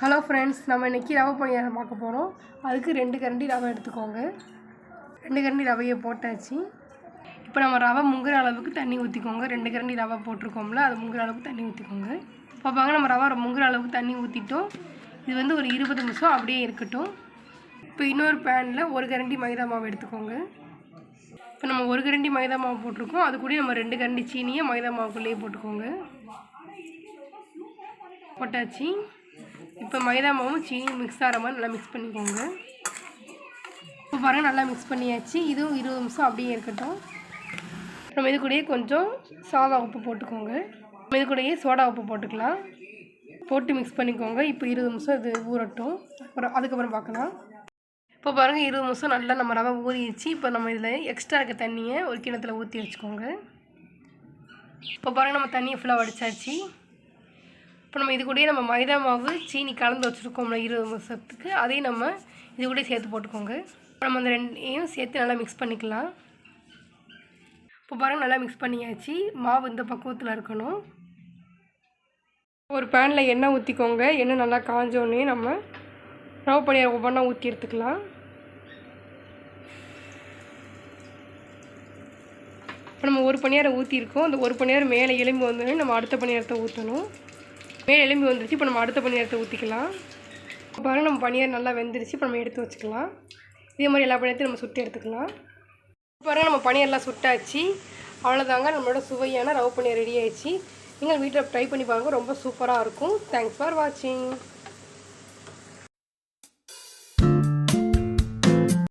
Hello friends நம்ம இன்றைக்கி ரவை பணியாரம் பார்க்க போகிறோம் அதுக்கு ரெண்டு கரண்டி ரவை எடுத்துக்கோங்க. ரெண்டு கரண்டி ரவையை போட்டாச்சு. இப்போ நம்ம ரவை முங்குற அளவுக்கு தண்ணி ஊற்றிக்கோங்க ரெண்டு கரண்டி ரவை போட்டிருக்கோம்ல அது முங்குற அளவுக்கு தண்ணி ஊற்றிக்கோங்க பார்ப்பாங்க நம்ம ரவை முங்குற அளவுக்கு தண்ணி ஊற்றிட்டோம் இது வந்து ஒரு இருபது நிமிஷம் அப்படியே இருக்கட்டும். இப்போ இன்னொரு பேனில் ஒரு கரண்டி மைதா மாவு எடுத்துக்கோங்க. இப்போ நம்ம ஒரு கரண்டி மைதா மாவு போட்டிருக்கோம். அது கூட நம்ம ரெண்டு கரண்டி சீனியை மைதா மாவுக்குள்ளேயே போட்டுக்கோங்க. போட்டாச்சு. இப்போ மைதா மாவும் சீனி மிக்ஸ் ஆகிற மாதிரி நல்லா மிக்ஸ் பண்ணிக்கோங்க. இப்போ பாருங்கள் நல்லா மிக்ஸ் பண்ணியாச்சு. இதுவும் இருபது நிமிஷம் அப்படியே இருக்கட்டும். நம்ம இது கூடயே கொஞ்சம் சாதா உப்பு போட்டுக்கோங்க. நம்ம இது கூடயே சோடா உப்பு போட்டுக்கலாம். போட்டு மிக்ஸ் பண்ணிக்கோங்க. இப்போ இருபது நிமிஷம் இது ஊறட்டும். அப்புறம் அதுக்கப்புறம் பார்க்கலாம். இப்போ பாருங்கள் இருபது நிமிஷம் நல்லா நம்ம ரவை ஊறிடுச்சு. இப்போ நம்ம இதில் எக்ஸ்ட்ரா இருக்க தண்ணியை ஒரு கிணத்துல ஊற்றி வச்சுக்கோங்க. இப்போ பாருங்கள் நம்ம தண்ணியை ஃபுல்லாக வடித்தாச்சு இப்போ நம்ம இது கூடயே நம்ம மைதா மாவு சீனி கலந்து வச்சுருக்கோம்ல இருபது நிமிஷத்துக்கு அதையும் நம்ம இது கூட சேர்த்து போட்டுக்கோங்க. இப்போ நம்ம அந்த ரெண்டையும் சேர்த்து நல்லா மிக்ஸ் பண்ணிக்கலாம். இப்போ பாருங்கள் நல்லா மிக்ஸ் பண்ணியாச்சு. மாவு இந்த பக்குவத்தில் இருக்கணும். ஒரு பேனில் எண்ணெய் ஊற்றிக்கோங்க எண்ணெய் நல்லா காஞ்சோடனே நம்ம ரவ் பணியாரம் ஒவ்வொன்றா ஊற்றி எடுத்துக்கலாம். இப்போ நம்ம ஒரு பணியாரம் ஊற்றிருக்கோம் அந்த ஒரு பணியாரம் மேலே எலும்பு வந்தோடனே நம்ம அடுத்த பணியாரத்தை ஊற்றணும் மேலே எலும்பி வந்துருச்சு. இப்போ நம்ம அடுத்த பணியாரத்தை ஊற்றிக்கலாம் இப்போ பாருங்கள் நம்ம பனியார் நல்லா வெந்துருச்சு. இப்போ நம்ம எடுத்து வச்சுக்கலாம். இதே மாதிரி எல்லா பணியாரத்தையும் நம்ம சுட்டு எடுத்துக்கலாம். இப்போ பாருங்கள் நம்ம பணியாரெலாம் சுட்டாச்சு. அவ்வளோதாங்க நம்மளோட சுவையான ரவ் பணியார் ரெடி ஆயிடுச்சு. நீங்கள் வீட்டில் ட்ரை பண்ணி பாருங்கள் ரொம்ப சூப்பராக இருக்கும். தேங்க்ஸ் ஃபார் வாட்சிங்